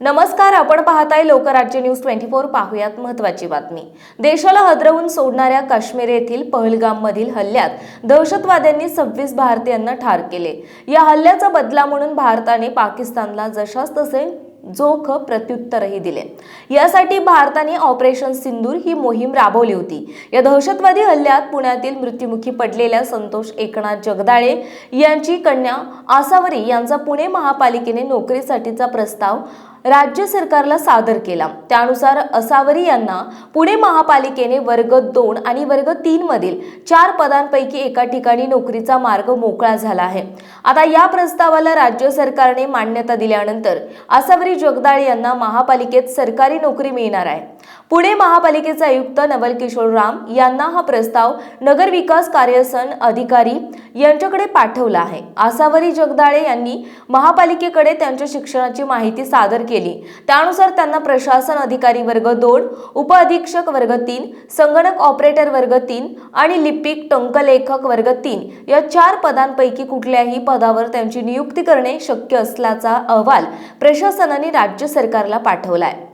नमस्कार आपण पाहताय लोकराज्य न्यूज ट्वेंटी फोर. पाहूयात महत्वाची बातमी. देशाला हदरवून सोडणाऱ्या काश्मीर येथील पहलगाममधील हल्ल्यात दहशतवाद्यांनी सव्वीस भारतीयांना ठार केले. या हल्ल्याचा बदला म्हणून भारताने पाकिस्तानला जशास तसे जोख प्रत्युत्तरही दिले. यासाठी भारताने ऑपरेशन सिंदूर ही मोहीम राबवली होती. या दहशतवादी हल्ल्यात पुण्यातील मृत्युमुखी पडलेल्या संतोष एकनाथ जगदाळे यांची कन्या आसावरी यांचा पुणे महापालिकेने नोकरीसाठीचा प्रस्ताव राज्य सरकारला सादर केला. त्यानुसार असावरी यांना पुणे महापालिकेने वर्ग दोन आणि वर्ग तीन मधील चार पदांपैकी एका ठिकाणी नोकरीचा मार्ग मोकळा झाला आहे. आता या प्रस्तावाला राज्य सरकारने मान्यता दिल्यानंतर असावरी जगदाळे यांना महापालिकेत सरकारी नोकरी मिळणार आहे. पुणे महापालिकेचे आयुक्त नवल किशोर राम यांना हा प्रस्ताव नगर विकास कार्यसन अधिकारी यांच्याकडे पाठवला आहे. आसावरी जगदाळे यांनी महापालिकेकडे त्यांच्या शिक्षणाची माहिती सादर केली. त्यानुसार त्यांना प्रशासन अधिकारी वर्ग दोन उपअधीक्षक वर्ग तीन संगणक ऑपरेटर वर्ग तीन आणि लिपिक टंकलेखक वर्ग तीन या चार पदांपैकी कुठल्याही पदावर त्यांची नियुक्ती करणे शक्य असल्याचा अहवाल प्रशासनाने राज्य सरकारला पाठवला आहे